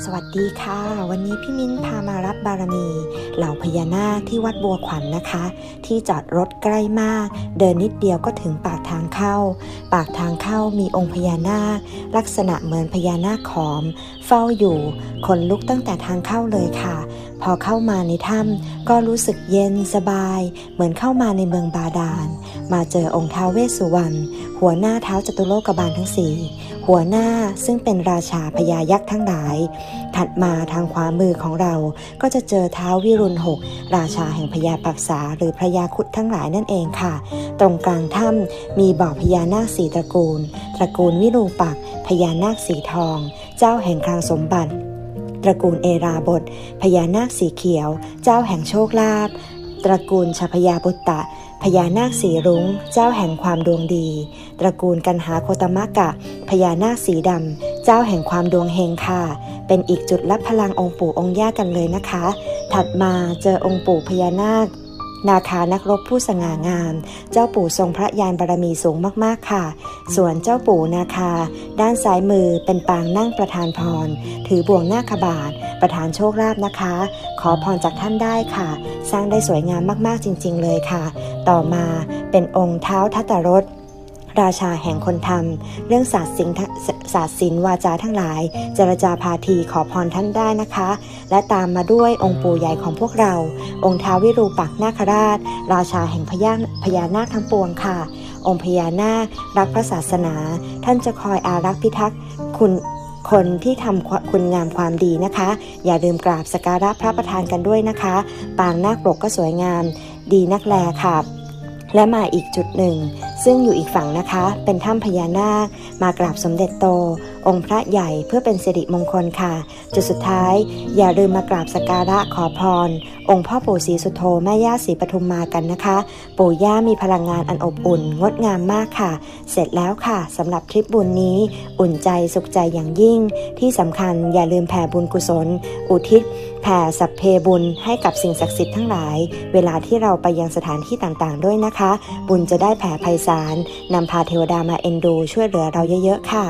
สวัสดีค่ะ วันนี้พี่มิ้นพามารับบารมี เหล่าพญานาคที่วัดบัวขวัญนนะคะ ที่จอดรถใกล้มาก เดินนิดเดียวก็ถึงปากทางเข้า ปากทางเข้ามีองค์พญานาค ลักษณะเหมือนพญานาคขอม เฝ้าอยู่ขนลุกตั้งแต่ทางเข้าเลยค่ะ พอเข้ามาในถ้ำก็รู้สึกเย็นสบาย เหมือนเข้ามาในเมืองบาดาล มาเจอองค์ท้าวเวสสุวรรณหัวหน้าเท้าจตุโลกบาลทั้งสี่หัวหน้าซึ่งเป็นราชาพญายักษ์ทั้งหลาย ถัดมาทางขวามือของเราก็จะเจอเท้าวิรุณหกราชาแห่งพญาปักษาหรือพญาคุดทั้งหลายนั่นเองค่ะ ตรงกลางถ้ำมีบ่อพญานาคสีตระกูล ตระกูลวิรูปักษ์พญานาคสีทอง เจ้าแห่งคลังสมบัติ ตระกูลเอราบท พญานาคสีเขียว เจ้าแห่งโชคลาภ ตระกูลชพยาบุตตะ พญานาคสีรุง้ง เจ้าแห่งความดวงดี ตระกูลกันหาโคตมะกะ พญานาคสีดำ เจ้าแห่งความดวงเฮงค่ะ เป็นอีกจุดรับพลังองค์ปู่องค์ย่ากันเลยนะคะ ถัดมาเจอองค์ปู่พญานาค นาคานักรบผู้สง่างาม เจ้าปู่ทรงพระยานบารมีสูงมากๆค่ะ ส่วนเจ้าปู่นาคา ด้านซ้ายมือเป็นปางนั่งประธานพร ถือบ่วงหน้าขบาท ประธานโชคลาภนะคะ ขอพรจากท่านได้ค่ะ สร้างได้สวยงามมากๆจริง ๆ เลยค่ะ ต่อมาเป็นองค์เท้าทัตตรส ราชาแห่งคนทำเรื่องศาสตร์ศิลศาสตร์ศิลวาจาทั้งหลาย เจรจาพาทีขอพรท่านได้นะคะ และตามมาด้วยองค์ปู่ใหญ่ของพวกเรา องค์ท้าวิรูปักษ์นาคราช ราชาแห่งพญาพญานาคทั้งปวงค่ะ องค์พญานาค รักพระศาสนา ท่านจะคอยอารักษ์พิทักษ์คุณคนที่ทำคุณงามความดีนะคะ อย่าลืมกราบสกการะพระประธานกันด้วยนะคะ ปางนาคปกก็สวยงาม ดีนักแลค่ะ และมาอีกจุดหนึ่ง ซึ่งอยู่อีกฝั่งนะคะ เป็นถ้ำพญานาค มากราบสมเด็จโต องค์พระใหญ่เพื่อเป็นสิริมงคลค่ะ จุดสุดท้าย อย่าลืมมากราบสการะขอพร องค์พ่อปู่ศรีสุโธแม่ย่าศรีปทุมมากันนะคะ ปู่ย่ามีพลังงานอันอบอุ่น งดงามมากค่ะ เสร็จแล้วค่ะสำหรับทริปบุญนี้ อุ่นใจสุขใจอย่างยิ่ง ที่สำคัญอย่าลืมแผ่บุญกุศล อุทิศ แผ่สัพเพบุญให้กับสิ่งศักดิ์สิทธิ์ทั้งหลาย เวลาที่เราไปยังสถานที่ต่างๆ ด้วยนะคะ บุญจะได้แผ่ไพศาลนำพาเทวดามาเอ็นดู ช่วยเหลือเราเยอะๆค่ะ